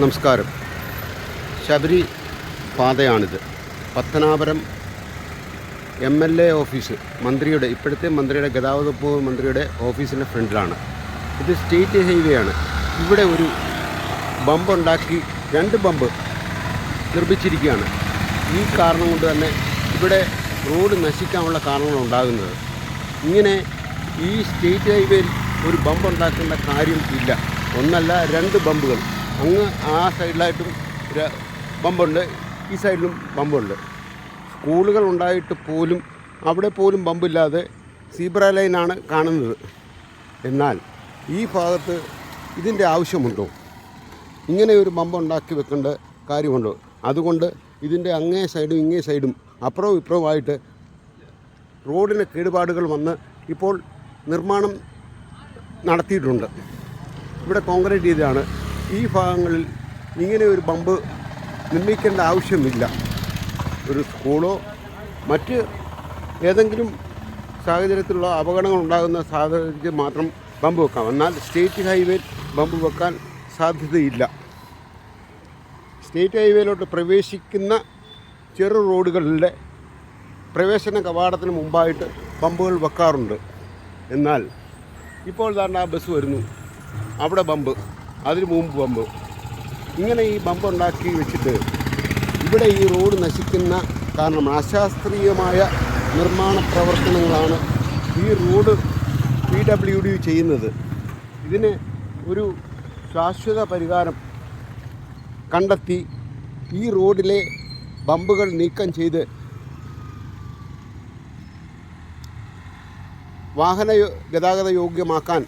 നമസ്കാരം. Sabari പാതയാണിത്. Pathanapuram M L A office മന്ത്രിയുടെ ഇപ്പോഴത്തെ മന്ത്രിയുടെ ഗതാഗത വകുപ്പ് മന്ത്രിയുടെ ഓഫീസിന്റെ ഫ്രണ്ടിലാണ്. ഇത് സ്റ്റേറ്റ് ഹൈവേ ആണ്. ഇവിടെ ഒരു ബമ്പ് ഉണ്ടാക്കി രണ്ട് ബമ്പ് നിർമ്മിച്ചിരിക്കുകയാണ്. ഈ കാരണം കൊണ്ട് തന്നെ ഇവിടെ റോഡ് നശിക്കാനുള്ള കാരണങ്ങൾ ഉണ്ടാകുന്നത്. ഇങ്ങനെ ഈ സ്റ്റേറ്റ് ഹൈവേയിൽ ഒരു ബമ്പ് ഉണ്ടാക്കേണ്ട കാര്യം ഇല്ല. ഒന്നല്ല രണ്ട് ബമ്പുകൾ. അങ്ങ് ആ സൈഡിലായിട്ടും ഒരു ബമ്പുണ്ട് ഈ സൈഡിലും ബമ്പുണ്ട്. സ്കൂളുകൾ ഉണ്ടായിട്ട് പോലും അവിടെ പോലും ബമ്പില്ലാതെ സീബ്ര ലൈനാണ് കാണുന്നത്. എന്നാൽ ഈ ഭാഗത്ത് ഇതിന്റെ ആവശ്യമുണ്ടോ? ഇങ്ങനെ ഒരു ബമ്പ് ഉണ്ടാക്കി വെക്കേണ്ട കാര്യമുണ്ടോ? അതുകൊണ്ട് ഇതിന്റെ അങ്ങേ സൈഡും ഇങ്ങേ സൈഡും അപ്പുറവും ഇപ്പുറവുമായിട്ട് റോഡിന് കേടുപാടുകൾ വന്ന് ഇപ്പോൾ നിർമ്മാണം നടത്തിയിട്ടുണ്ട്. ഇവിടെ കോൺക്രീറ്റ് ചെയ്തതാണ്. ഈ ഭാഗങ്ങളിൽ ഇങ്ങനെ ഒരു ബമ്പ് നിർമ്മിക്കേണ്ട ആവശ്യമില്ല. ഒരു സ്കൂളോ മറ്റ് ഏതെങ്കിലും സാഹചര്യത്തിലുള്ള അപകടങ്ങൾ ഉണ്ടാകുന്ന സാഹചര്യത്തിൽ മാത്രം ബമ്പ് വെക്കാം. എന്നാൽ സ്റ്റേറ്റ് ഹൈവേ ബമ്പ് വെക്കാൻ സാധ്യതയില്ല. സ്റ്റേറ്റ് ഹൈവേയിലോട്ട് പ്രവേശിക്കുന്ന ചെറു റോഡുകളിലെ പ്രവേശന കവാടത്തിന് മുമ്പായിട്ട് ബമ്പുകൾ വെക്കാറുണ്ട്. എന്നാൽ ഇപ്പോൾ താണ്ട ആ ബസ് വരുന്നു. അവിടെ ബമ്പ്. അതിന് മുമ്പ് ബമ്പ് ഇങ്ങനെ ഈ ബമ്പ് ഉണ്ടാക്കി വെച്ചിട്ട് ഇവിടെ ഈ റോഡ് നശിക്കുന്ന കാരണം അശാസ്ത്രീയമായ നിർമ്മാണ പ്രവർത്തനങ്ങളാണ് ഈ റോഡ് പി ഡബ്ല്യു ഡി ചെയ്യുന്നത്. ഇതിന് ഒരു ശാശ്വത പരിഹാരം കണ്ടെത്തി ഈ റോഡിലെ ബമ്പുകൾ നീക്കം ചെയ്ത് വാഹന ഗതാഗത യോഗ്യമാക്കാൻ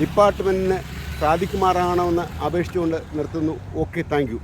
ഡിപ്പാർട്ട്മെന്റിന് സാധിക്കുമാറാകണമെന്ന് അപേക്ഷിച്ചുകൊണ്ട് നിർത്തുന്നു. Okay thank